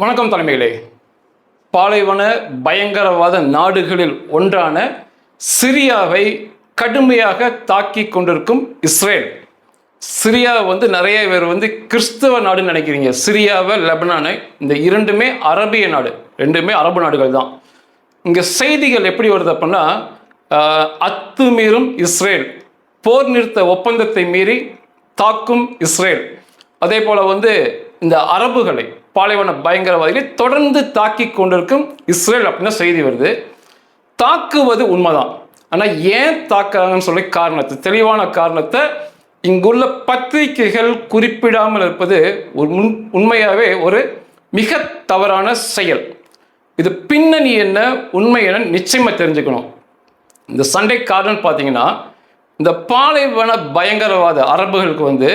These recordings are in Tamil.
வணக்கம் தலைமைகளே. பாலைவன பயங்கரவாத நாடுகளில் ஒன்றான சிரியாவை கடுமையாக தாக்கி கொண்டிருக்கும் இஸ்ரேல். சிரியா வந்து நிறைய பேர் வந்து கிறிஸ்தவ நாடுன்னு நினைக்கிறீங்க. சிரியாவை லெபனானு இந்த இரண்டுமே அரபிய நாடு. ரெண்டுமே அரபு நாடுகள் தான். இங்கே செய்திகள் எப்படி வருது அப்படின்னா அத்துமீறும் இஸ்ரேல். போர் நிறுத்த ஒப்பந்தத்தை மீறி தாக்கும் இஸ்ரேல். அதே போல் வந்து இந்த அரபுகளை பாலைவன பயங்கரவாதிகளை தொடர்ந்து தாக்கி கொண்டிருக்கும் இஸ்ரேல் அப்படின்னு செய்தி வருது. தாக்குவது உண்மைதான். ஆனால் ஏன் தாக்குறாங்கன்னு சொல்லி காரணத்தை தெளிவான காரணத்தை இங்குள்ள பத்திரிகைகள் குறிப்பிடாமல் இருப்பது ஒரு முன் உண்மையாகவே ஒரு மிக தவறான செயல். இது பின்னணி என்ன உண்மை என்ன நிச்சயமாக தெரிஞ்சுக்கணும். இந்த சண்டை காரணம் பார்த்தீங்கன்னா இந்த பாலைவன பயங்கரவாத அரபுகளுக்கு வந்து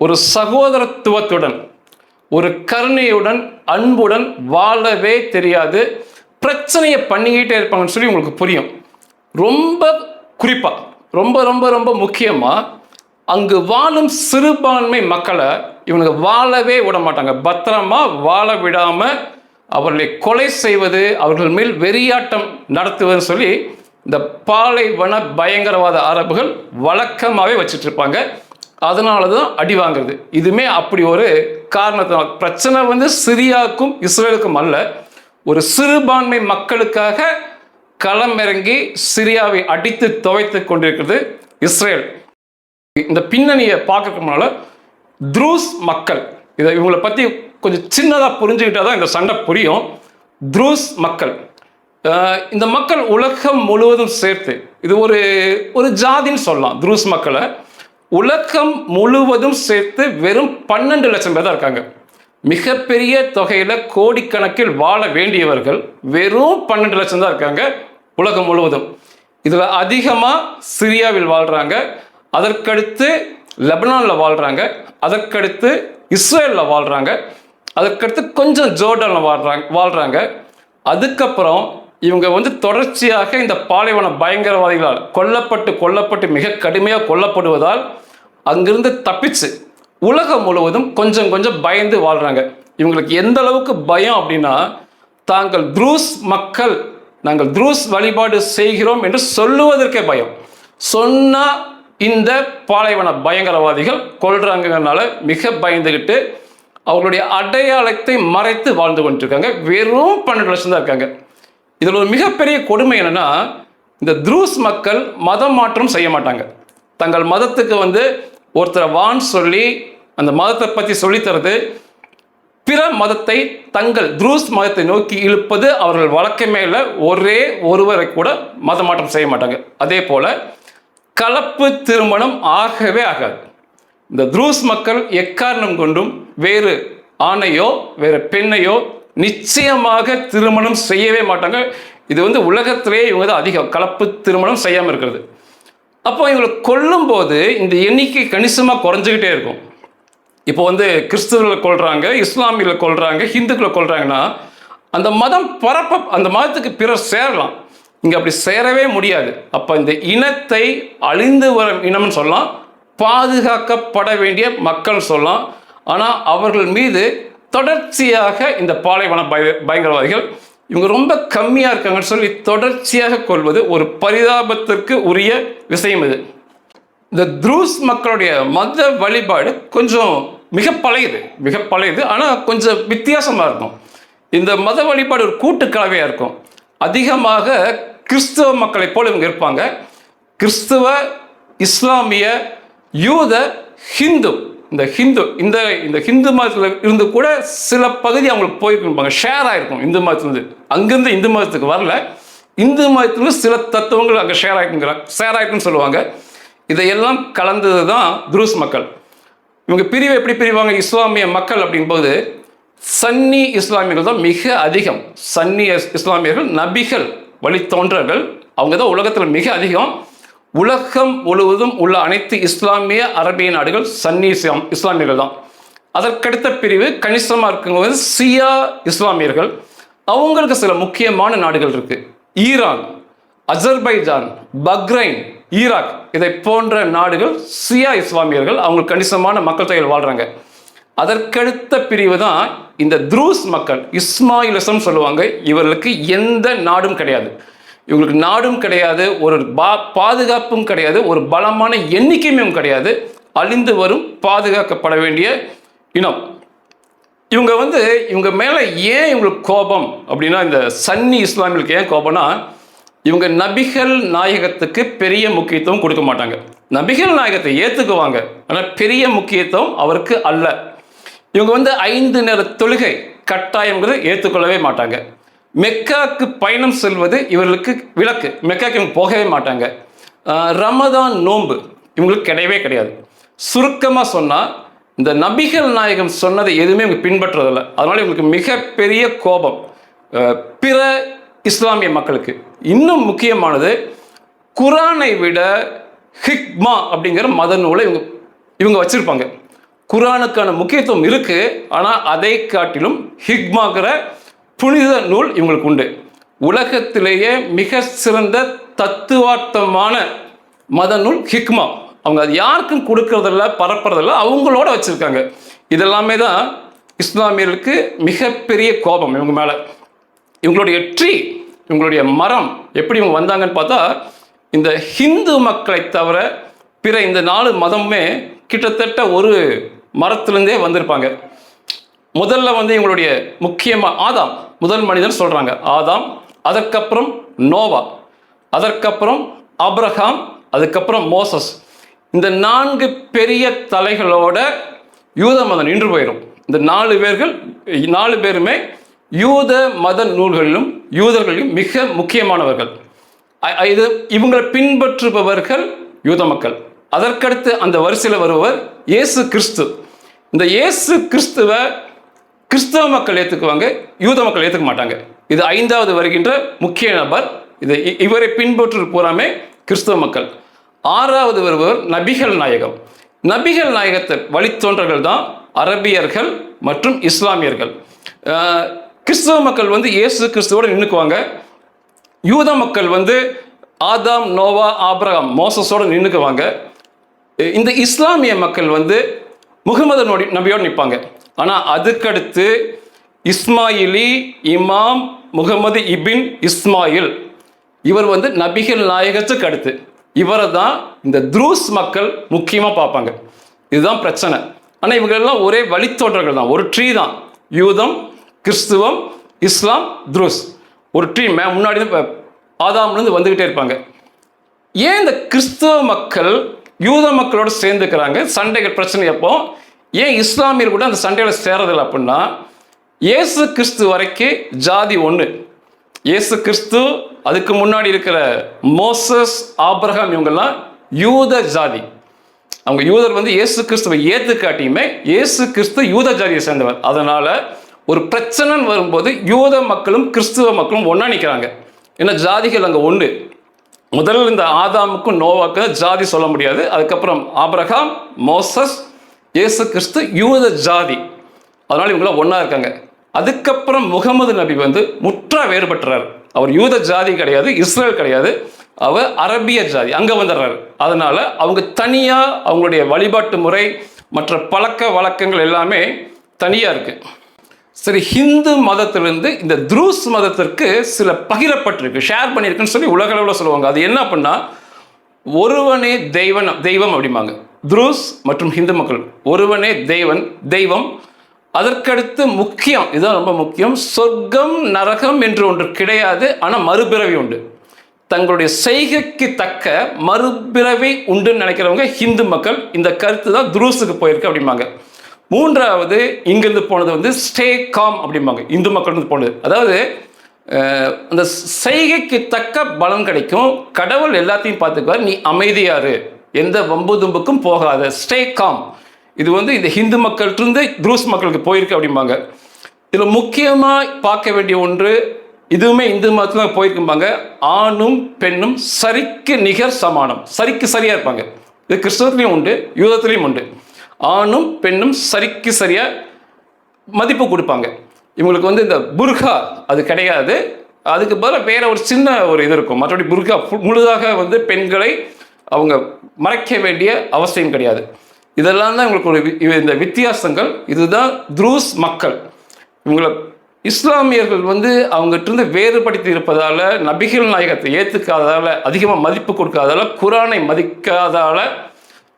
ஒரு சகோதரத்துவத்துடன் ஒரு கருணையுடன் அன்புடன் வாழவே தெரியாது. பிரச்சனையை பண்ணிக்கிட்டே இருப்பாங்கன்னு சொல்லி உங்களுக்கு புரியும். ரொம்ப குறிப்பாக ரொம்ப ரொம்ப ரொம்ப முக்கியமாக அங்கு வாழும் சிறுபான்மை மக்களை இவனுங்க வாழவே விட மாட்டாங்க. பத்திரமா வாழ விடாமல் அவர்களை கொலை செய்வது அவர்கள் மேல் வெறியாட்டம் நடத்துவதுன்னு சொல்லி இந்த பாலைவன பயங்கரவாத அரபுகள் வழக்கமாகவே வச்சுட்டு இருப்பாங்க. அதனால தான் அடி வாங்குறது. இதுமே அப்படி ஒரு காரணத்தினால். பிரச்சனை வந்து சிரியாவுக்கும் இஸ்ரேலுக்கும் அல்ல. ஒரு சிறுபான்மை மக்களுக்காக களமிறங்கி சிரியாவை அடித்து துவைத்து கொண்டிருக்கிறது இஸ்ரேல். இந்த பின்னணியை பார்க்கறதுனால த்ரூஸ் மக்கள் இதை இவங்களை பற்றி கொஞ்சம் சின்னதாக புரிஞ்சுக்கிட்டா தான் இந்த சண்டை புரியும். த்ரூஸ் மக்கள். இந்த மக்கள் உலகம் முழுவதும் சேர்த்து இது ஒரு ஒரு ஜாதின்னு சொல்லலாம் த்ரூஸ் மக்களை. உலகம் முழுவதும் சேர்த்து வெறும் பன்னெண்டு லட்சம் பேர் தான் இருக்காங்க. மிகப்பெரிய தொகையில் கோடிக்கணக்கில் வாழ வேண்டியவர்கள் வெறும் பன்னெண்டு லட்சம் தான் இருக்காங்க உலகம் முழுவதும். இதில் அதிகமாக சிரியாவில் வாழ்கிறாங்க அதற்கடுத்து லெபனானில் வாழ்கிறாங்க அதற்கடுத்து இஸ்ரேலில் வாழ்கிறாங்க அதற்கடுத்து கொஞ்சம் ஜோர்டனில் வாழ்கிறாங்க வாழ்கிறாங்க அதுக்கப்புறம் இவங்க வந்து தொடர்ச்சியாக இந்த பாலைவன பயங்கரவாதிகளால் கொல்லப்பட்டு கொல்லப்பட்டு மிக கடுமையாக கொல்லப்படுவதால் அங்கிருந்து தப்பிச்சு உலகம் முழுவதும் கொஞ்சம் கொஞ்சம் பயந்து வாழ்கிறாங்க இவங்களுக்கு எந்த அளவுக்கு பயம் அப்படின்னா தாங்கள் த்ரூஸ் மக்கள் நாங்கள் த்ரூஸ் வழிபாடு செய்கிறோம் என்று சொல்லுவதற்கே பயம். சொன்னால் இந்த பாலைவன பயங்கரவாதிகள் கொள்றாங்கனால மிக பயந்துகிட்டு அவர்களுடைய அடையாளத்தை மறைத்து வாழ்ந்து கொண்டிருக்காங்க. வெறும் பன்னெண்டு லட்சம் தான் இருக்காங்க. இதில் ஒரு மிகப்பெரிய கொடுமை என்னன்னா இந்த த்ரூஸ் மக்கள் மதம் மாற்றம் செய்ய மாட்டாங்க. தங்கள் மதத்துக்கு வந்து ஒருத்தரை வான் சொல்லி அந்த மதத்தை பற்றி சொல்லித்தரது பிற மதத்தை தங்கள் த்ரூஸ் மதத்தை நோக்கி இழுப்பது அவர்கள் வழக்கமே இல்லை ஒரே ஒருவரை கூட மத மாற்றம் செய்ய மாட்டாங்க. அதே போல் கலப்பு திருமணம் ஆகவே ஆகாது. இந்த த்ரூஸ் மக்கள் எக்காரணம் கொண்டும் வேறு ஆணையோ வேறு பெண்ணையோ நிச்சயமாக திருமணம் செய்யவே மாட்டாங்க. இது வந்து உலகத்திலேயே இவங்க தான் அதிகம் கலப்பு திருமணம் செய்யாமல் இருக்கிறது. அப்போ இவங்களை கொல்லும்போது இந்த எண்ணிக்கை கணிசமாக குறைஞ்சிக்கிட்டே இருக்கும். இப்போ வந்து கிறிஸ்துவர்களை கொள்றாங்க இஸ்லாமியர்களை கொள்றாங்க ஹிந்துக்களை கொள்றாங்கன்னா அந்த மதம் பரப்ப அந்த மதத்துக்கு பிறர் சேரலாம். இங்கே அப்படி சேரவே முடியாது. அப்போ இந்த இனத்தை அழிந்து வரும் இனம்னு சொல்லலாம் பாதுகாக்கப்பட வேண்டிய மக்கள் சொல்லலாம். ஆனால் அவர்கள் மீது தொடர்ச்சியாக இந்த பாலைவன பய பயங்கரவாதிகள் இவங்க ரொம்ப கம்மியாக இருக்காங்கன்னு சொல்லி தொடர்ச்சியாக கொள்வது ஒரு பரிதாபத்திற்கு உரிய விஷயம் இது. இந்த த்ரூஸ் மக்களுடைய மத வழிபாடு கொஞ்சம் மிக பழையது மிக பழையது. ஆனால் கொஞ்சம் வித்தியாசமாக இருக்கும். இந்த மத வழிபாடு ஒரு கூட்டு கலவையாக இருக்கும். அதிகமாக கிறிஸ்தவ மக்களை போல இவங்க இருப்பாங்க. கிறிஸ்துவ இஸ்லாமிய யூத ஹிந்து இந்த ஹிந்து இந்த இந்த ஹிந்து மதத்தில் இருந்து கூட சில பகுதி அவங்களுக்கு போயிருப்பாங்க ஷேர் ஆயிருக்கும் இந்து மதத்துலேருந்து. அங்கேருந்து இந்து மதத்துக்கு வரல. இந்து மதத்துலேருந்து சில தத்துவங்கள் அங்கே ஷேர் ஆயிருக்குங்கிறாங்க ஷேர் ஆயிருக்குன்னு சொல்லுவாங்க. இதையெல்லாம் கலந்தது தான் துருஸ் மக்கள். இவங்க பிரிவு எப்படி பிரிவாங்க? இஸ்லாமிய மக்கள் அப்படிங்கும்போது சன்னி இஸ்லாமியர்கள் தான் மிக அதிகம். சன்னி இஸ்லாமியர்கள் நபிகள் வழித்தோன்றர்கள். அவங்க தான் உலகத்தில் மிக அதிகம். உலகம் முழுவதும் உள்ள அனைத்து இஸ்லாமிய அரபிய நாடுகள் சன்னி இஸ்லாம் இஸ்லாமியர்கள் தான். அதற்கடுத்த பிரிவு கணிசமாக இருக்கவங்க சியா இஸ்லாமியர்கள். அவங்களுக்கு சில முக்கியமான நாடுகள் இருக்கு. ஈரான் அஜர்பைஜான் பக்ரைன் ஈராக் இதை போன்ற நாடுகள் சியா இஸ்லாமியர்கள் அவங்க கணிசமான மக்கள் தொகையில் வாழ்றாங்க. அதற்கடுத்த பிரிவு தான் இந்த துரூஸ் மக்கள் இஸ்மாயிலிசம் சொல்லுவாங்க. இவர்களுக்கு எந்த நாடும் கிடையாது. இவங்களுக்கு நாடும் கிடையாது ஒரு பா பாதுகாப்பும் கிடையாது ஒரு பலமான எண்ணிக்கையும் கிடையாது. அழிந்து வரும் பாதுகாக்கப்பட வேண்டிய இனம். இவங்க வந்து இவங்க மேலே ஏன் இவங்களுக்கு கோபம்? அப்படின்னா இந்த சன்னி இஸ்லாமியர்களுக்கு ஏன் கோபம்னா இவங்க நபிகள் நாயகத்துக்கு பெரிய முக்கியத்துவம் கொடுக்க மாட்டாங்க. நபிகள் நாயகத்தை ஏற்றுக்குவாங்க ஆனால் பெரிய முக்கியத்துவம் அவருக்கு அல்ல. இவங்க வந்து ஐந்து நேர தொழுகை கட்டாயங்கிறது ஏற்றுக்கொள்ளவே மாட்டாங்க. மெக்காக்கு பயணம் செல்வது இவர்களுக்கு விளக்கு. மெக்காக்கு இவங்க போகவே மாட்டாங்க. ரமதான் நோன்பு இவங்களுக்கு கிடையவே கிடையாது. சுருக்கமாக சொன்னால் இந்த நபிகள் நாயகம் சொன்னதை எதுவுமே இவங்க பின்பற்றுறதில்ல. அதனால் இவங்களுக்கு மிகப்பெரிய கோபம். பிற இஸ்லாமிய மக்களுக்கு. இன்னும் முக்கியமானது குரானை விட ஹிக்மா அப்படிங்கிற மத நூலை இவங்க இவங்க வச்சுருப்பாங்க. குரானுக்கான முக்கியத்துவம் இருக்குது ஆனால் அதை காட்டிலும் ஹிக்மாங்கிற புனித நூல் இவங்களுக்கு உண்டு. உலகத்திலேயே மிக சிறந்த தத்துவார்த்தமான மத நூல் ஹிக்மா. அவங்க அது யாருக்கும் கொடுக்கறதில்ல பரப்புறதில்ல அவங்களோட வச்சுருக்காங்க. இதெல்லாமே தான் இஸ்லாமியர்களுக்கு மிகப்பெரிய கோபம் இவங்க மேலே. இவங்களுடைய ட்ரீ இவங்களுடைய மரம் எப்படி இவங்க வந்தாங்கன்னு பார்த்தா இந்த ஹிந்து மக்களை தவிர பிற இந்த நாலு மதமுமே கிட்டத்தட்ட ஒரு மரத்துலேருந்தே வந்திருப்பாங்க. முதல்ல வந்து இவங்களுடைய முக்கியமாக ஆதாம் முதல் மனிதன் சொல்கிறாங்க ஆதாம் அதற்கப்புறம் நோவா அதற்கப்புறம் அப்ரஹாம் அதுக்கப்புறம் மோசஸ். இந்த நான்கு பெரிய தலைகளோட யூத மதம் நின்று போயிடும். இந்த நாலு பேர்கள் நாலு பேருமே யூத மத நூல்களிலும் யூதர்களிலும் மிக முக்கியமானவர்கள். இது இவங்களை பின்பற்றுபவர்கள் யூத மக்கள். அதற்கடுத்து அந்த வரிசையில் வருபவர் இயேசு கிறிஸ்து. இந்த இயேசு கிறிஸ்துவை கிறிஸ்தவ மக்கள் ஏற்றுக்குவாங்க யூத மக்கள் ஏற்றுக்க மாட்டாங்க. இது ஐந்தாவது வருகின்ற முக்கிய நபர். இது இ- இவரை பின்பற்று பூராமே கிறிஸ்தவ மக்கள். ஆறாவது வருபவர் நபிகள் நாயகம். நபிகள் நாயகத்தை வழித்தோன்றர்கள் தான் அரபியர்கள் மற்றும் இஸ்லாமியர்கள். கிறிஸ்தவ மக்கள் வந்து இயேசு கிறிஸ்துவோடு நின்றுக்குவாங்க யூத மக்கள் வந்து ஆதாம் நோவா ஆப்ரகாம் மோசஸோட நின்றுக்குவாங்க இந்த இஸ்லாமிய மக்கள் வந்து முகமது நோடி நபியோடு நிற்பாங்க. ஆனால் அதுக்கடுத்து இஸ்மாயிலி இமாம் முகமது இபின் இஸ்மாயில். இவர் வந்து நபிகள் நாயகத்துக்கு அடுத்து. இவரை தான் இந்த துரூஸ் மக்கள் முக்கியமாக பார்ப்பாங்க. இதுதான் பிரச்சனை. ஆனால் இவங்களெல்லாம் ஒரே வழித்தோன்றர்கள் தான். ஒரு ட்ரீ தான். யூதம் கிறிஸ்துவம் இஸ்லாம் துருஸ். ஒரு ட்ரீ மே முன்னாடி தான் ஆதாம்லேருந்து வந்துக்கிட்டே இருப்பாங்க. ஏன் இந்த கிறிஸ்துவ மக்கள் யூத மக்களோட சேர்ந்துக்கிறாங்க? சண்டைகள் பிரச்சனை அப்போ ஏன் இஸ்லாமியர் கூட அந்த சண்டையில் சேரதில்லை அப்படின்னா இயேசு கிறிஸ்து வரைக்கும் ஜாதி ஒன்று இயேசு கிறிஸ்து அதுக்கு முன்னாடி இருக்கிற மோசஸ் ஆப்ரஹாம் இவங்கெல்லாம் யூத ஜாதி. அவங்க யூதர் வந்து இயேசு கிறிஸ்துவை ஏற்றுக்காட்டியுமே இயேசு கிறிஸ்து யூத ஜாதியை சேர்ந்தவர். அதனால ஒரு பிரச்சனைன்னு வரும்போது யூத மக்களும் கிறிஸ்துவ மக்களும் ஒன்றா நிற்கிறாங்க ஏன்னா ஜாதிகள் அங்கே ஒன்று முதல்ல இந்த ஆதாமுக்கும் நோவாக்கு ஜாதி சொல்ல முடியாது. அதுக்கப்புறம் ஆப்ரஹாம் மோசஸ் இயேசு கிறிஸ்து யூத ஜாதி. அதனால் இவங்களாம் ஒன்றா இருக்காங்க. அதுக்கப்புறம் முகமது நபி வந்து முற்றா வேறுபட்டுறாரு. அவர் யூத ஜாதி கிடையாது இஸ்ரேல் கிடையாது. அவர் அரபிய ஜாதி அங்கே வந்துடுறாரு. அதனால் அவங்க தனியாக அவங்களுடைய வழிபாட்டு முறை மற்ற பழக்க வழக்கங்கள் எல்லாமே தனியாக இருக்குது சரி ஹிந்து மதத்திலிருந்து இந்த துருஸ் மதத்திற்கு சில பகிரப்பட்டிருக்கு. ஷேர் பண்ணியிருக்குன்னு சொல்லி உலக அளவில் சொல்லுவாங்க. அது என்ன அப்படின்னா ஒருவனே தெய்வன் தெய்வம் அப்படிம்பாங்க. துருஸ் மற்றும் ஹிந்து மக்கள். ஒருவனே தெய்வன் தெய்வம். அதற்கடுத்து முக்கியம் இதுதான் ரொம்ப முக்கியம் சொர்க்கம் நரகம் என்று ஒன்று கிடையாது ஆனால் மறுபிறவி உண்டு. தங்களுடைய செய்கைக்கு தக்க மறுபிறவி உண்டுன்னு நினைக்கிறவங்க ஹிந்து மக்கள். இந்த கருத்து தான் துருஸுக்கு போயிருக்கு அப்படிம்பாங்க. மூன்றாவது இங்கிருந்து போனது வந்து ஸ்டே காம் அப்படிம்பாங்க இந்து மக்கள் போனது. அதாவது அந்த செய்கைக்கு தக்க பலன் கிடைக்கும். கடவுள் எல்லாத்தையும் பார்த்துக்குவார் நீ அமைதியாரு. எந்த வம்பு தும்புக்கும் போகாத. ஸ்டே காம் இது வந்து இந்த ஹிந்து மக்கள்கிட்ட துருஸ் மக்களுக்கு போயிருக்கு அப்படிம்பாங்க. இதில் முக்கியமாக பார்க்க வேண்டிய ஒன்று இதுவுமே இந்து மதத்தில் தான் போயிருக்கும்பாங்க. ஆணும் பெண்ணும் சரிக்கு நிகர் சமானம். சரிக்கு சரியாக இருப்பாங்க. இது கிறிஸ்தவத்துலேயும் உண்டு யூதத்துலேயும் உண்டு. ஆணும் பெண்ணும் சரிக்கு சரியாக மதிப்பு கொடுப்பாங்க. இவங்களுக்கு வந்து இந்த புர்கா அது கிடையாது. அதுக்கு பதிலாக வேற ஒரு சின்ன ஒரு இது இருக்கும். மற்றபடி புர்கா முழுதாக வந்து பெண்களை அவங்க மறைக்க வேண்டிய அவசியம் கிடையாது. இதெல்லாம் தான் இவங்களுக்கு ஒரு இந்த வித்தியாசங்கள். இதுதான் துரூஸ் மக்கள். இவங்களை இஸ்லாமியர்கள் வந்து அவங்ககிட்ட இருந்து வேறுபடுத்தி இருப்பதால் நபிகள் நாயகத்தை ஏற்றுக்காததால அதிகமாக மதிப்பு கொடுக்காததால குரானை மதிக்காதால்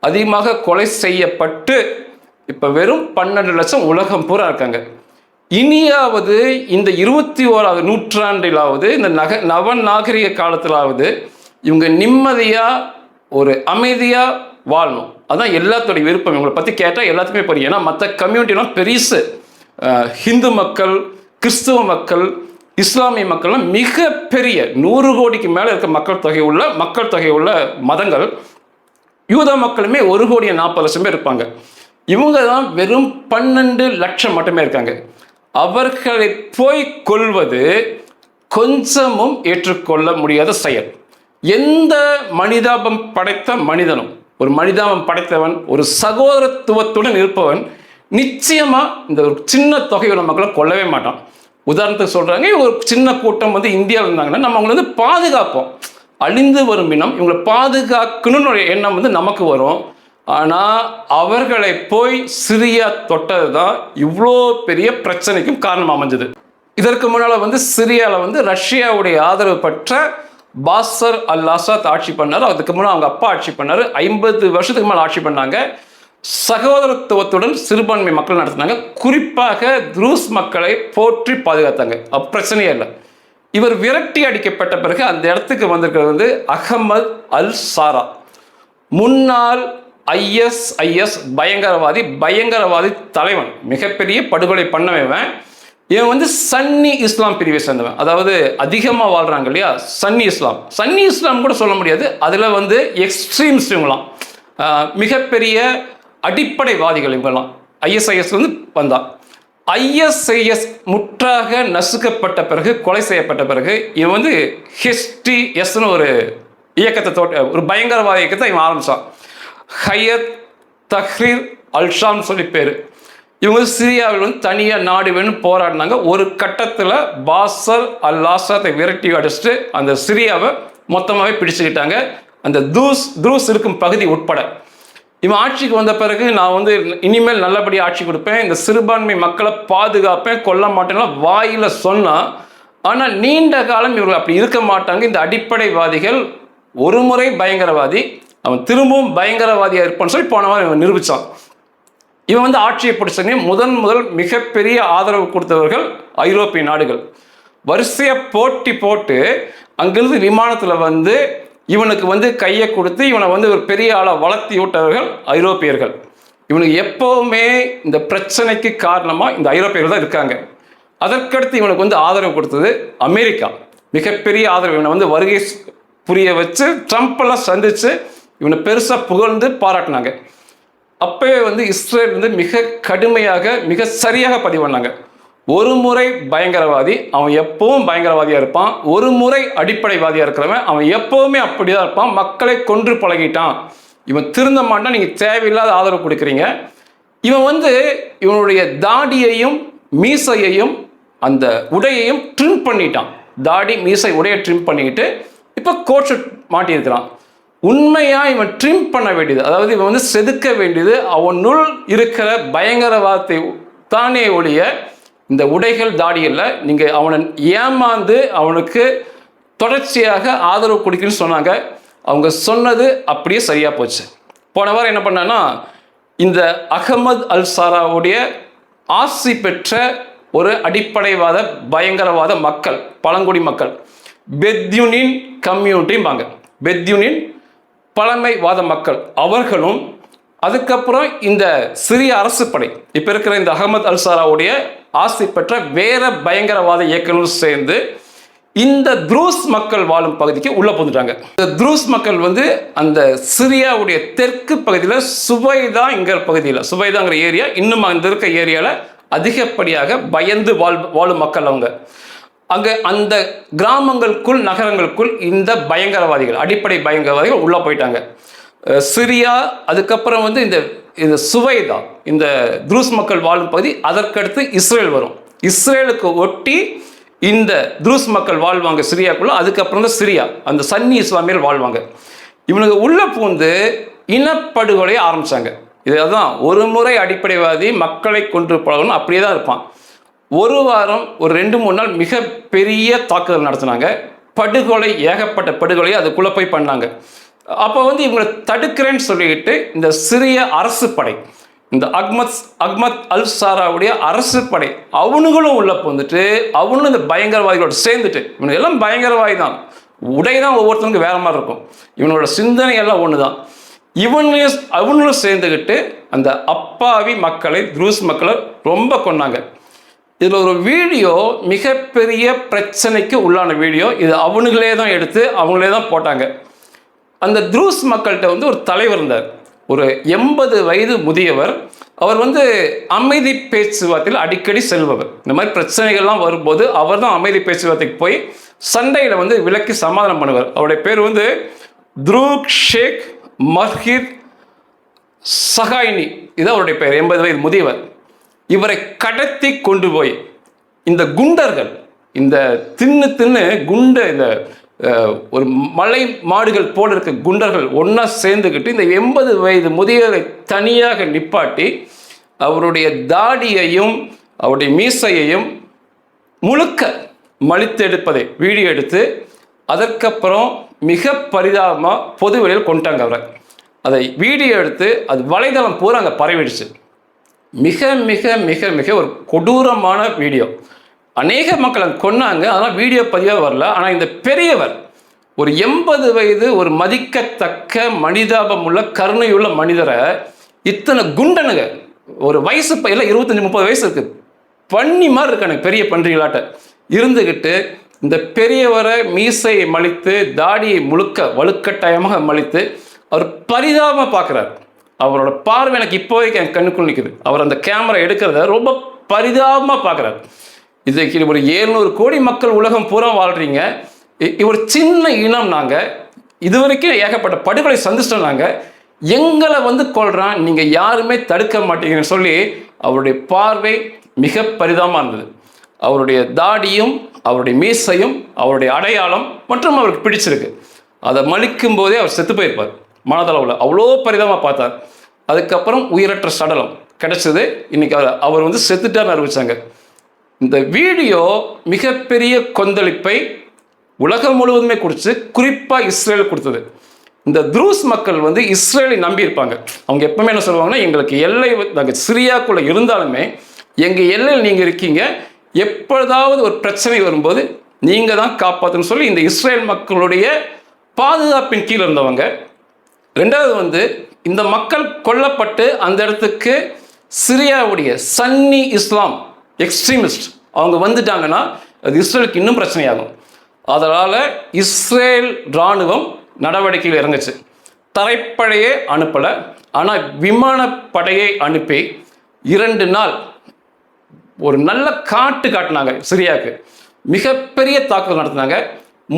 அதிகமாக கொலை செய்யப்பட்டு இப்போ வெறும் பன்னெண்டு லட்சம் உலகம் பூரா இருக்காங்க. இனியாவது இந்த இருபத்தி ஓராவது நூற்றாண்டிலாவது இந்த நக நவ நாகரிக காலத்திலாவது இவங்க நிம்மதியாக ஒரு அமைதியாக வாழணும். அதான் எல்லாத்தோடைய விருப்பம். இவங்களை பற்றி கேட்டால் எல்லாத்துக்குமே புரியும். ஏன்னா மற்ற கம்யூனிட்டிலாம் பெருசு. ஹிந்து மக்கள் கிறிஸ்துவ மக்கள் இஸ்லாமிய மக்கள்லாம் மிகப்பெரிய நூறு கோடிக்கு மேலே இருக்க மக்கள் தொகை உள்ள மக்கள் தொகை உள்ள மதங்கள் யூத மக்களுமே ஒரு கோடியே நாற்பது லட்சம் பேர் இருப்பாங்க. இவங்க தான் வெறும் பன்னெண்டு லட்சம் மட்டுமே இருக்காங்க. அவர்களை போய் கொள்வது கொஞ்சமும் ஏற்றுக்கொள்ள முடியாத செயல். எந்த மனிதாபம் படைத்த மனிதனும் ஒரு மனிதாபம் படைத்தவன் ஒரு சகோதரத்துவத்துடன் இருப்பவன் நிச்சயமா இந்த ஒரு சின்ன தொகையுள்ள மக்களை கொல்லவே மாட்டான். உதாரணத்துக்கு சொல்றாங்க ஒரு சின்ன கூட்டம் வந்து இந்தியாவில் இருந்தாங்கன்னா நம்ம அவங்களை வந்து பாதுகாப்போம். அழிந்து வரும் இனம் இவங்களை பாதுகாக்கணும்னு ஒரு எண்ணம் வந்து நமக்கு வரும். ஆனால் அவர்களை போய் சிரியா தொட்டது தான் இவ்வளோ பெரிய பிரச்சனைக்கும் காரணம் அமைஞ்சது. இதற்கு முன்னால் வந்து சிரியாவில் வந்து ரஷ்யாவுடைய ஆதரவு பெற்ற பாசர் அல் அசாத் ஆட்சி பண்ணார். அதுக்கு முன்னாடி அவங்க அப்பா ஆட்சி பண்ணார். ஐம்பது வருஷத்துக்கு மேலே ஆட்சி பண்ணாங்க. சகோதரத்துவத்துடன் சிறுபான்மை மக்கள் நடத்தினாங்க. குறிப்பாக துரூஸ் மக்களை போற்றி பாதுகாத்தாங்க. பிரச்சனையே இல்லை. இவர் விரட்டி அடிக்கப்பட்ட பிறகு அந்த இடத்துக்கு வந்திருக்கிறது வந்து அகமது அல் சாரா முன்னாள் ஐஎஸ்ஐஎஸ் பயங்கரவாதி பயங்கரவாதி தலைவன். மிகப்பெரிய படுகொலை பண்ணவன் இவன் வந்து சன்னி இஸ்லாம் பிரிவை சேர்ந்தவன். அதாவது அதிகமாக வாழ்கிறாங்க இல்லையா? சன்னி இஸ்லாம். சன்னி இஸ்லாம் கூட சொல்ல முடியாது. அதில் வந்து எக்ஸ்ட்ரீம்ஸ் இவங்களாம் மிகப்பெரிய அடிப்படைவாதிகள் இவங்கெல்லாம் ஐஎஸ்ஐஎஸ் வந்து வந்தான். ஐஎஸ்ஐஎஸ் முற்றாக நசுக்கப்பட்ட பிறகு கொலை செய்யப்பட்ட பிறகு இவன் வந்து ஹெச்டிஎஸ்னு ஒரு இயக்கத்தை தோட்ட ஒரு பயங்கரவாத இயக்கத்தை இவன் ஆரம்பிச்சான். ஹையத் தஹ்ரீர் அல்ஷான்னு சொல்லி பேர். இவங்க சிரியாவில் வந்து தனியாக நாடு வேணும் போராடினாங்க. ஒரு கட்டத்தில் பாசர் அல் ஆசாத்தை விரட்டி அடிச்சுட்டு அந்த சிரியாவை மொத்தமாகவே பிடிச்சுக்கிட்டாங்க. அந்த தூஸ் தூஸ் இருக்கும் பகுதி உட்பட. இவன் ஆட்சிக்கு வந்த பிறகு நான் வந்து இனிமேல் நல்லபடியாக ஆட்சி கொடுப்பேன். இந்த சிறுபான்மை மக்களை பாதுகாப்பேன் கொல்ல மாட்டேன்னா வாயில் சொன்னான் ஆனால் நீண்ட காலம் இவர்கள் அப்படி இருக்க மாட்டாங்க. இந்த அடிப்படைவாதிகள் ஒரு முறை பயங்கரவாதி அவன் திரும்பவும் பயங்கரவாதியாக இருப்பான்னு சொல்லி போன வாரம் இவன் நிரூபித்தான் இவன் வந்து ஆட்சியை பிடிச்சனே முதன் முதல் மிகப்பெரிய ஆதரவு கொடுத்தவர்கள் ஐரோப்பிய நாடுகள். வரிசையை போட்டி போட்டு அங்கிருந்து விமானத்தில் வந்து இவனுக்கு வந்து கையை கொடுத்து இவனை வந்து ஒரு பெரிய ஆளை வளர்த்தி விட்டவர்கள் ஐரோப்பியர்கள். இவனுக்கு எப்போவுமே இந்த பிரச்சனைக்கு காரணமாக இந்த ஐரோப்பியர்கள் தான் இருக்காங்க. அதற்கடுத்து இவனுக்கு வந்து ஆதரவு கொடுத்தது அமெரிக்கா. மிகப்பெரிய ஆதரவு. இவனை வந்து வருகை புரிய வச்சு ட்ரம்ப்பெல்லாம் சந்தித்து இவனை பெருசாக புகழ்ந்து பாராட்டினாங்க. அப்பவே வந்து இஸ்ரேல் வந்து மிக கடுமையாக மிக சரியாக பதிவு பண்ணாங்க. ஒரு முறை பயங்கரவாதி அவன் எப்பவும் பயங்கரவாதியாக இருப்பான். ஒரு முறை அடிப்படைவாதியாக இருக்கிறவன் அவன் எப்பவுமே அப்படிதான் இருப்பான். மக்களை கொன்று பழகிட்டான். இவன் திருந்த மாட்டான் நீங்கள் தேவையில்லாத ஆதரவு கொடுக்குறீங்க. இவன் வந்து இவனுடைய தாடியையும் மீசையையும் அந்த உடையையும் ட்ரிம் பண்ணிட்டான். தாடி மீசை உடையை ட்ரிம் பண்ணிக்கிட்டு இப்போ கோட் ஷூட் மாட்டியிருக்கிறான். உண்மையாக இவன் ட்ரிம் பண்ண வேண்டியது அதாவது இவன் வந்து செதுக்க வேண்டியது அவனுள் இருக்கிற பயங்கரவாதத்தை தானே ஒழிய இந்த உடைகள் தாடியில் நீங்கள் அவனை ஏமாந்து அவனுக்கு தொடர்ச்சியாக ஆதரவு கொடுக்குன்னு சொன்னாங்க. அவங்க சொன்னது அப்படியே சரியாக போச்சு. போன வாரம் என்ன பண்ணான்னா இந்த அகமது அல் சாராவுடைய ஆசி பெற்ற ஒரு அடிப்படைவாத பயங்கரவாத மக்கள் பழங்குடி மக்கள் பெத்யுனின் கம்யூனிட்டிம்பாங்க. பெத்யுனின் பழமைவாத மக்கள். அவர்களும் அதுக்கப்புறம் இந்த சிறிய அரசு படை இப்போ இருக்கிற இந்த அகமது அல்சாராவுடைய ஆசை பெற்ற வேற பயங்கரவாத இயக்கங்களும் சேர்ந்து இந்த துரூஸ் மக்கள் வாழும் பகுதிக்கு உள்ள புகுந்துட்டாங்க. இந்த துரூஸ் மக்கள் வந்து அந்த சிரியாவுடைய தெற்கு பகுதியில் சுபைதா இங்கிற பகுதியில் சுபைதாங்கிற ஏரியா இன்னும் அந்த இருக்க ஏரியாவில் அதிகப்படியாக பயந்து வாழ் வாழும் மக்கள் அவங்க. அங்கே அந்த கிராமங்களுக்குள் நகரங்களுக்குள் இந்த பயங்கரவாதிகள் அடிப்படை பயங்கரவாதிகள் உள்ளே போயிட்டாங்க. சிரியா அதுக்கப்புறம் வந்து இந்த இந்த சுவைதா இந்த துருஸ் மக்கள் வாழும் பகுதி அதற்கடுத்து இஸ்ரேல் வரும். இஸ்ரேலுக்கு ஒட்டி இந்த துருஸ் மக்கள் வாழ்வாங்க சிரியாக்குள்ளே அதுக்கப்புறம் தான் சிரியா அந்த சன்னி இஸ்லாமியர் வாழ்வாங்க. இவனுக்கு உள்ள பூந்து இனப்படுகொலையை ஆரம்பித்தாங்க இதுதான் ஒரு முறை அடிப்படைவாதி மக்களை கொன்று பழகணும் அப்படியே தான் இருப்பான். ஒரு வாரம் ஒரு ரெண்டு மூணு நாள் மிக பெரிய தாக்குதல் நடத்தினாங்க. படுகொலை ஏகப்பட்ட படுகொலை அதுக்குள்ளே போய் பண்ணாங்க. அப்போ வந்து இவங்களை தடுக்கிறேன்னு சொல்லிட்டு இந்த சிறிய அரசு படை இந்த அக்மத் அக்மத் அல் சாராவுடைய அரசு படை அவனுங்களும் உள்ள வந்துட்டு அவனும் இந்த பயங்கரவாதிகளோட சேர்ந்துட்டு இவனுக்கு எல்லாம் பயங்கரவாதி தான். உடை தான் ஒவ்வொருத்தனுக்கும் வேற மாதிரி இருக்கும். இவனோட சிந்தனை எல்லாம் ஒன்று தான் இவனையும் அவனும் சேர்ந்துக்கிட்டு அந்த அப்பாவி மக்களை துருஸ் மக்களை ரொம்ப கொன்னாங்க. இதில் ஒரு வீடியோ மிகப்பெரிய பிரச்சனைக்கு உள்ளான வீடியோ. இது அவனுங்களே தான் எடுத்து அவங்களே தான் போட்டாங்க. அந்த துருஸ் மக்கள்கிட்ட வந்து ஒரு தலைவர் இருந்தார். ஒரு எண்பது வயது முதியவர். அவர் வந்து அமைதி பேச்சுவார்த்தையில் அடிக்கடி செல்பவர். இந்த மாதிரி பிரச்சனைகள்லாம் வரும்போது அவர் தான் அமைதி பேச்சுவார்த்தைக்கு போய் சண்டையில் வந்து விலக்கி சமாதானம் பண்ணுவார். அவருடைய பேர் வந்து துரூக் ஷேக் மர்ஹித் சஹாயினி. இது அவருடைய பெயர் எண்பது வயது முதியவர். இவரை கடத்தி கொண்டு போய் இந்த குண்டர்கள் இந்த தின்னு தின்னு குண்ட இந்த ஒரு மலை மாடுகள் போல இருக்க குண்டர்கள் ஒன்றா சேர்ந்துக்கிட்டு இந்த எண்பது வயது முதியவரை தனியாக நிப்பாட்டி அவருடைய தாடியையும் அவருடைய மீசையையும் முழுக்க மலித்தெடுப்பதை வீடியோ எடுத்து அதற்கப்புறம் மிக பரிதாபமாக பொதுவெளியில் கொண்டாங்க அவரை. அதை வீடியோ எடுத்து அது வலைதளம் பூரா அங்கே பரவிடுச்சு. மிக மிக மிக மிக ஒரு கொடூரமான வீடியோ. அநேக மக்கள் கொன்னாங்க அதெல்லாம் வீடியோ பதிவாக வரல. ஆனால் இந்த பெரியவர் ஒரு எண்பது வயது ஒரு மதிக்கத்தக்க மனிதாபம் உள்ள கருணையுள்ள மனிதரை இத்தனை குண்டனுங்க ஒரு வயசு பையில இருபத்தஞ்சி முப்பது வயசு இருக்கு. பண்ணி மாதிரி இருக்கானுங்க பெரிய பன்றிகளாட்ட. இருந்துக்கிட்டு இந்த பெரியவரை மீசையை மலித்து தாடியை முழுக்க வலுக்கட்டாயமாக மலித்து அவர் பரிதாபமாக பார்க்குறாரு அவரோட பார்வை எனக்கு இப்போ வரைக்கும் என் கண்ணுக்குள் நிற்குது அவர் அந்த கேமரா எடுக்கிறத ரொம்ப பரிதாபமாக பார்க்குறாரு இதுக்கு ஒரு ஏழ்நூறு கோடி மக்கள் உலகம் பூரா வாழ்கிறீங்க இ- ஒரு சின்ன இனம் நாங்கள் இதுவரைக்கும் ஏகப்பட்ட படுகொலை சந்திச்சிட்டோம் நாங்கள் எங்களை வந்து கொள்றான் நீங்கள் யாருமே தடுக்க மாட்டீங்கன்னு சொல்லி அவருடைய பார்வை மிக பரிதாபமாக இருந்தது. அவருடைய தாடியும் அவருடைய மீசையும் அவருடைய அடையாளம் மற்றும் அவருக்கு பிடிச்சிருக்கு. அதை மலிக்கும் போதே அவர் செத்து போயிருப்பார். மனதளவில். அவ்வளோ பரிதமாக பார்த்தார். அதுக்கப்புறம் உயிரற்ற சடலம் கிடச்சது. இன்னைக்கு அவர் அவர் வந்து செத்துட்டான்னு அறிவிச்சாங்க. இந்த வீடியோ மிகப்பெரிய கொந்தளிப்பை உலகம் முழுவதுமே கொடுத்து குறிப்பாக இஸ்ரேல் கொடுத்தது. இந்த துரூஸ் மக்கள் வந்து இஸ்ரேலை நம்பியிருப்பாங்க அவங்க எப்பவுமே என்ன சொல்லுவாங்கன்னா எங்களுக்கு எல்லை நாங்கள் சிரியாக்குள்ளே இருந்தாலுமே எங்கள் எல்லையில் நீங்கள் இருக்கீங்க. எப்பொழுதாவது ஒரு பிரச்சனை வரும்போது நீங்கள் தான் காப்பாற்றுன்னு சொல்லி இந்த இஸ்ரேல் மக்களுடைய பாதுகாப்பின் கீழே இருந்தவங்க. ரெண்டாவது வந்து இந்த மக்கள் கொல்லப்பட்டு அந்த இடத்துக்கு சிரியாவுடைய சன்னி இஸ்லாம் எக்ஸ்ட்ரீமிஸ்ட் அவங்க வந்துட்டாங்கன்னா அது இஸ்ரேலுக்கு இன்னும் பிரச்சனையாகும். அதனால் இஸ்ரேல் இராணுவம் நடவடிக்கையில் இறங்குச்சு. தரைப்படையே அனுப்பலை. ஆனால் விமானப்படையை அனுப்பி இரண்டு நாள் ஒரு நல்ல காட்டு காட்டினாங்க சிரியாவுக்கு. மிகப்பெரிய தாக்குதல் நடத்தினாங்க.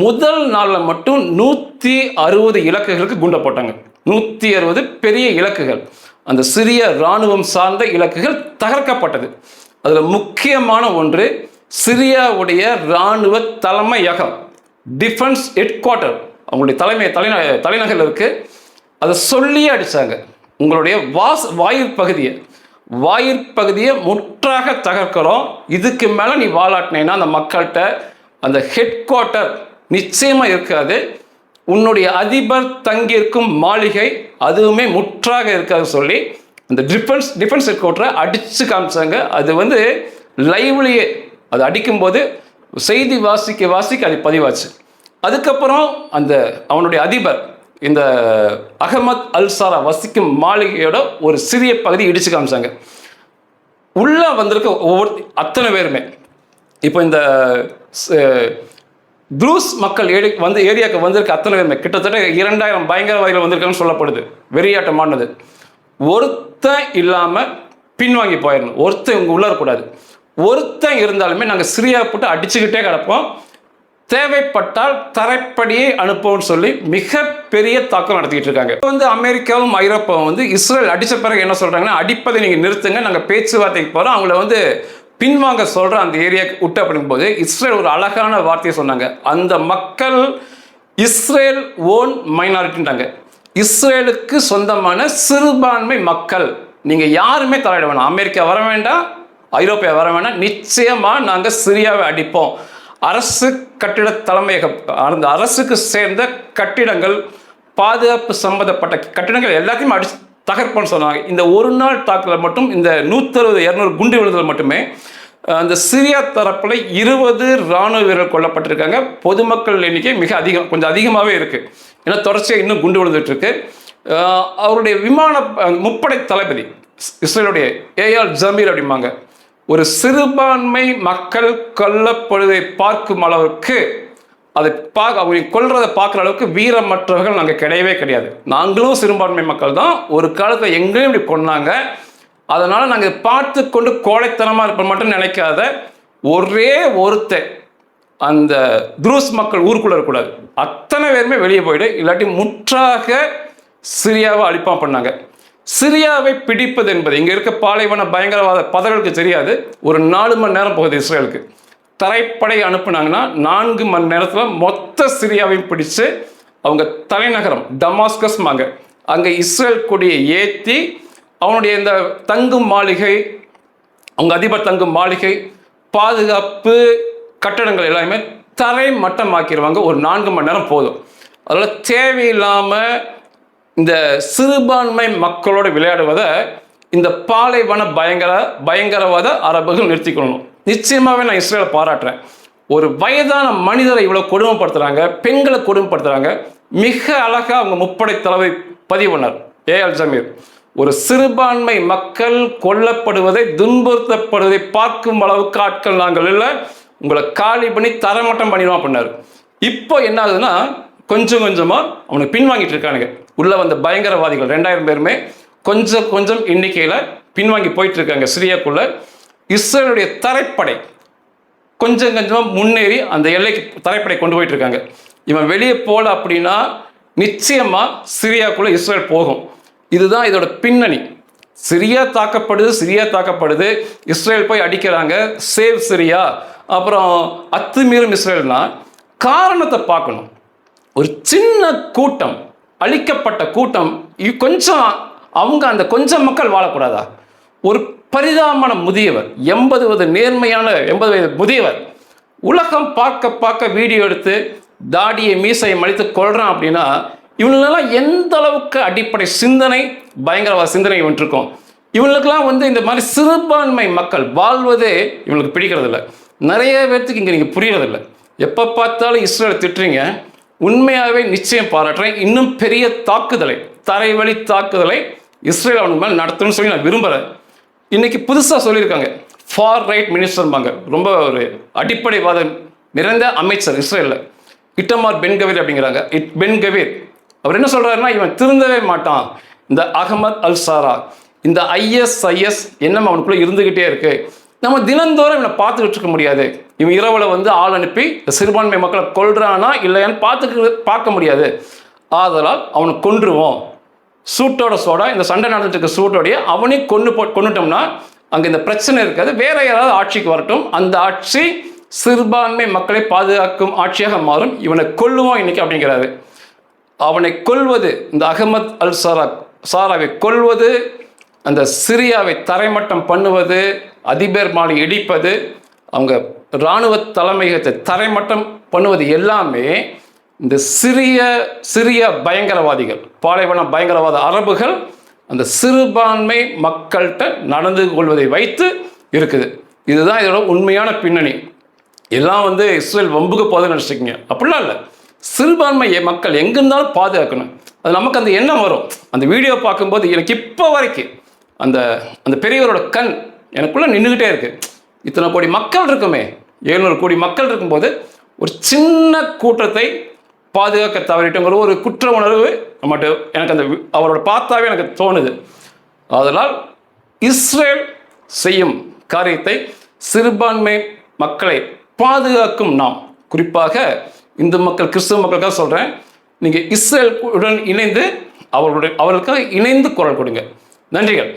முதல் நாளில் மட்டும் நூற்றி அறுபது இலக்குகளுக்கு குண்டை போட்டாங்க. நூற்றி அறுபது பெரிய இலக்குகள். அந்த சிறிய இராணுவம் சார்ந்த இலக்குகள் தகர்க்கப்பட்டது. அதில் முக்கியமான ஒன்று சிரியாவுடைய இராணுவ தலைமையகம் டிஃபென்ஸ் ஹெட் குவார்ட்டர் அவங்களுடைய தலைமை தலைந தலைநகரில் இருக்குது அதை சொல்லியே அடித்தாங்க உங்களுடைய வாஸ் வாயிற்பகுதியை. பகுதியை பகுதியை முற்றாக தகர்க்கிறோம். இதுக்கு மேலே நீ வாலாட்டினேன்னா அந்த மக்கள்கிட்ட அந்த ஹெட் குவார்ட்டர் நிச்சயமாக இருக்காது. உன்னுடைய அதிபர் தங்கியிருக்கும் மாளிகை அதுவுமே முற்றாக இருக்காது சொல்லி அந்த டிஃபென்ஸ் டிஃபென்ஸ் ஹெட்கோட்டரை அடித்து காமிச்சாங்க. அது வந்து லைவ்லேயே அது அடிக்கும்போது செய்தி வாசிக்க வாசிக்க அது பதிவாச்சு. அதுக்கப்புறம் அந்த அவனுடைய அதிபர் இந்த அகமத் அல்சாரா வசிக்கும் மாளிகையோட ஒரு சிறிய பகுதி இடிச்சு காமிச்சாங்க. உள்ளே வந்திருக்க ஒவ்வொரு அத்தனை பேருமே. இப்போ இந்த துருஸ் மக்கள் ஏடி வந்து ஏரியாவுக்கு வந்திருக்க அத்தனை பேருமே. கிட்டத்தட்ட இரண்டாயிரம் பயங்கரவாதிகள் வந்திருக்காங்கன்னு சொல்லப்படுது. வெறியாட்டமானது ஒருத்தன் இல்லாமல் பின்வாங்கி போயிடணும். ஒருத்தன் இவங்க உள்ள கூடாது. ஒருத்தன் இருந்தாலுமே நாங்கள் சிரியா போட்டு அடிச்சுக்கிட்டே கிடப்போம். தேவைப்பட்டால் தரைப்படியே அனுப்புவோம்னு சொல்லி மிகப்பெரிய தாக்கம் நடத்திக்கிட்டு இருக்காங்க. இப்போ வந்து அமெரிக்காவும் ஐரோப்பாவும் வந்து இஸ்ரேல் அடித்த பிறகு என்ன சொல்கிறாங்கன்னா அடிப்பதை நீங்கள் நிறுத்துங்க நாங்கள் பேச்சுவார்த்தைக்கு போகிறோம் அவங்கள வந்து பின்வாங்க சொல்கிற அந்த ஏரியாவுக்கு விட்டு அப்படிங்கும்போது இஸ்ரேல் ஒரு அழகான வார்த்தையை சொன்னாங்க. அந்த மக்கள் இஸ்ரேல் ஓன் மைனாரிட்டின்றாங்க இஸ்ரேலுக்கு சொந்தமான சிறுபான்மை மக்கள். நீங்கள் யாருமே தலையிட வேணாம். அமெரிக்கா வர வேண்டாம் ஐரோப்பியா வர வேணாம். நிச்சயமாக நாங்கள் சிரியாவை அடிப்போம். அரசு கட்டிட தலைமையகம் அந்த அரசுக்கு சேர்ந்த கட்டிடங்கள் பாதுகாப்பு சம்பந்தப்பட்ட கட்டிடங்கள் எல்லாத்தையும் அடி தகர்ப்பன்னு சொன்னாங்க. இந்த ஒரு நாள் தாக்குதல் மட்டும் இந்த நூற்றறுபது இரநூறு குண்டு விழுதல் மட்டுமே அந்த சிரியா தரப்பில் இருபது இராணுவ வீரர்கள் கொல்லப்பட்டிருக்காங்க. பொதுமக்கள் எண்ணிக்கை மிக அதிகம் கொஞ்சம் அதிகமாகவே இருக்குது ஏன்னா தொடர்ச்சியாக இன்னும் குண்டு விழுந்துட்டு இருக்கு. அவருடைய விமான முப்படை தளபதி இஸ்ரேலுடைய ஏஆர் ஜமீர் அப்படிம்பாங்க. ஒரு சிறுபான்மை மக்கள் கொல்லப்படுவதை பார்க்கும் அளவுக்கு அதை பார்க்க அவங்க கொள்றதை பார்க்குற அளவுக்கு வீரமற்றவர்கள் நாங்கள் கிடையவே கிடையாது. நாங்களும் சிறுபான்மை மக்கள் தான். ஒரு காலத்தில் எங்களையும் இப்படி கொன்னாங்க. அதனால் நாங்கள் பார்த்து கொண்டு கோழைத்தனமாக இருப்ப மட்டும் நினைக்காத ஒரே ஒருத்தன் அந்த துருஸ் மக்கள் ஊருக்குள்ளே இருக்கக்கூடாது. அத்தனை பேருமே வெளியே போயிடு இல்லாட்டி முற்றாக சிரியாவை அழிப்பா பண்ணாங்க. சிரியாவை பிடிப்பது என்பது இங்கே இருக்க பாலைவன பயங்கரவாத பதர்களுக்கு தெரியாது. ஒரு நாலு மணி நேரம் போகுது இஸ்ரேலுக்கு. தரைப்படை அனுப்புனாங்கன்னா நான்கு மணி நேரத்தில் மொத்த சிரியாவையும் பிடிச்சு அவங்க தலைநகரம் டமாஸ்கஸ்மாங்க அங்கே இஸ்ரேல் கொடியை ஏற்றி அவனுடைய இந்த தங்கும் மாளிகை அவங்க அதிபர் தங்கும் மாளிகை பாதுகாப்பு கட்டடங்கள் எல்லாமே தரை மட்டமாக்கிடுவாங்க ஒரு நான்கு மணி நேரம் போதும். அதில் தேவையில்லாமல் இந்த சிறுபான்மை மக்களோட விளையாடுவதை இந்த பாலைவன பயங்கர பயங்கரவாத அரபுகள் நிறுத்திக்கொள்ளணும். நிச்சயமாகவே நான் இஸ்ரேலை பாராட்டுறேன். ஒரு வயதான மனிதரை இவ்வளோ கொடுமைப்படுத்துகிறாங்க பெண்களை கொடுமைப்படுத்துகிறாங்க மிக அழகாக அவங்க முப்படை தலைவை பதிவு பண்ணார். A R Zameer. ஒரு சிறுபான்மை மக்கள் கொல்லப்படுவதை துன்புறுத்தப்படுவதை பார்க்கும் அளவுக்கு ஆட்கள் நாங்கள் இல்லை. உங்களை காலி பண்ணி தரமட்டம் பண்ணிடுவோம் அப்படின்னாரு. இப்போ என்ன ஆகுதுன்னா கொஞ்சம் கொஞ்சமாக அவனுக்கு பின்வாங்கிட்டு இருக்கானுங்க. உள்ள வந்த பயங்கரவாதிகள் ரெண்டாயிரம் பேருமே கொஞ்சம் கொஞ்சம் எண்ணிக்கையில் பின்வாங்கி போயிட்டு இருக்காங்க சிரியாக்குள்ள. இஸ்ரேலுடைய தரைப்படை கொஞ்சம் கொஞ்சமாக முன்னேறி அந்த எல்லைக்கு தரைப்படை கொண்டு போயிட்டு இருக்காங்க. இவன் வெளியே போகல அப்படின்னா நிச்சயமாக சிரியாக்குள்ளே இஸ்ரேல் போகும். இதுதான் இதோட பின்னணி. சிரியா தாக்கப்படுது சிரியா தாக்கப்படுது. இஸ்ரேல் போய் அடிக்கிறாங்க சேவ் சிரியா. அப்புறம் அத்துமீறும் இஸ்ரேல்னா காரணத்தை பார்க்கணும். ஒரு சின்ன கூட்டம் அழிக்கப்பட்ட கூட்டம் இ- கொஞ்சம் அவங்க அந்த கொஞ்சம் மக்கள் வாழக்கூடாதா? ஒரு பரிதாபமான முதியவர் எண்பது வயது நேர்மையான எண்பது வயது முதியவர் உலகம் பார்க்க பார்க்க வீடியோ எடுத்து தாடியை மீசையை மடித்து கொள்றான் அப்படின்னா இவங்களெல்லாம் எந்த அளவுக்கு அடிப்படை சிந்தனை பயங்கரவாத சிந்தனை இவன் இவங்களுக்கெல்லாம் வந்து இந்த மாதிரி சிறுபான்மை மக்கள் வாழ்வதே இவங்களுக்கு பிடிக்கிறது இல்லை நிறைய பேர்த்துக்கு இங்கே நீங்கள் புரியறதில்ல. எப்போ பார்த்தாலும் இஸ்ரேல் திட்டுறீங்க உண்மையாகவே நிச்சயம் பாராட்டுறேன். இன்னும் பெரிய தாக்குதலை தரைவழி தாக்குதலை இஸ்ரேல் அவனுக்கு மேலே நடத்தணும்னு சொல்லி நான் விரும்புகிறேன் இன்னைக்கு புதுசாக சொல்லியிருக்காங்க. ஃபார் ரைட் மினிஸ்டர்பாங்க ரொம்ப ஒரு அடிப்படைவாதம் நிறைந்த அமைச்சர் இஸ்ரேலில். இட்டமார் பென்கவீர் அப்படிங்கிறாங்க. இட் பென்கவீர் அவர் என்ன சொல்கிறாருன்னா இவன் திருந்தவே மாட்டான். இந்த அகமத் அல் சாரா இந்த ஐஎஸ்ஐஎஸ் எண்ணம் அவனுக்குள்ளே இருந்துக்கிட்டே இருக்கு. நம்ம தினந்தோறும் இவனை பார்த்துக்கிட்டு இருக்க முடியாது. இவன் இரவில் வந்து ஆள் அனுப்பி இந்த சிறுபான்மை மக்களை கொள்றானா இல்லையான்னு பார்த்துக்க பார்க்க முடியாது. ஆதலால் அவனை கொன்றுவோம். சூட்டோட சோடா இந்த சண்டை நடந்துட்டு இருக்க சூட்டோடைய அவனையும் கொண்டு போ கொண்டுட்டோம்னா அங்கே இந்த பிரச்சனை இருக்காது. வேற யாராவது ஆட்சிக்கு வரட்டும். அந்த ஆட்சி சிறுபான்மை மக்களை பாதுகாக்கும் ஆட்சியாக மாறும். இவனை கொல்லுவோம் இன்னைக்கு அப்படிங்கிறாரு. அவனை கொல்வது இந்த அகமத் அல் சாரா சாராவை கொல்வது அந்த சிரியாவை தரைமட்டம் பண்ணுவது அதிபர் மாலை இடிப்பது அவங்க இராணுவ தலைமையகத்தை தரைமட்டம் பண்ணுவது எல்லாமே இந்த சிறிய சிறிய பயங்கரவாதிகள் பாலைவன பயங்கரவாத அரபுகள் அந்த சிறுபான்மை மக்கள்கிட்ட நடந்து கொள்வதை வைத்து இருக்குது. இதுதான் இதோட உண்மையான பின்னணி. எல்லாம் வந்து இஸ்ரேல் வம்புக்கு போதுன்னு நினச்சிக்கிங்க. அப்படிலாம் இல்லை. சிறுபான்மையை மக்கள் எங்கே இருந்தாலும் பாதுகாக்கணும். அது நமக்கு அந்த எண்ணம் வரும். அந்த வீடியோ பார்க்கும்போது எனக்கு இப்போ வரைக்கும் அந்த அந்த பெரியவரோட கண் எனக்குள்ளே நின்றுக்கிட்டே இருக்குது இத்தனை கோடி மக்கள் இருக்குமே. எழுநூறு கோடி மக்கள் இருக்கும்போது ஒரு சின்ன கூட்டத்தை பாதுகாக்க தவறிட்டோங்கிற ஒரு குற்ற உணர்வு நம்மகிட்ட எனக்கு அந்த அவரோட பார்த்தாவே எனக்கு தோணுது. அதனால் இஸ்ரேல் செய்யும் காரியத்தை சிறுபான்மை மக்களை பாதுகாக்கும் நாம். குறிப்பாக இந்து மக்கள் கிறிஸ்துவ மக்களுக்காக சொல்கிறேன் நீங்கள் இஸ்ரேல் உடன் இணைந்து அவர்களுடைய அவர்களுக்காக இணைந்து குரல் கொடுங்க. நன்றிகள்.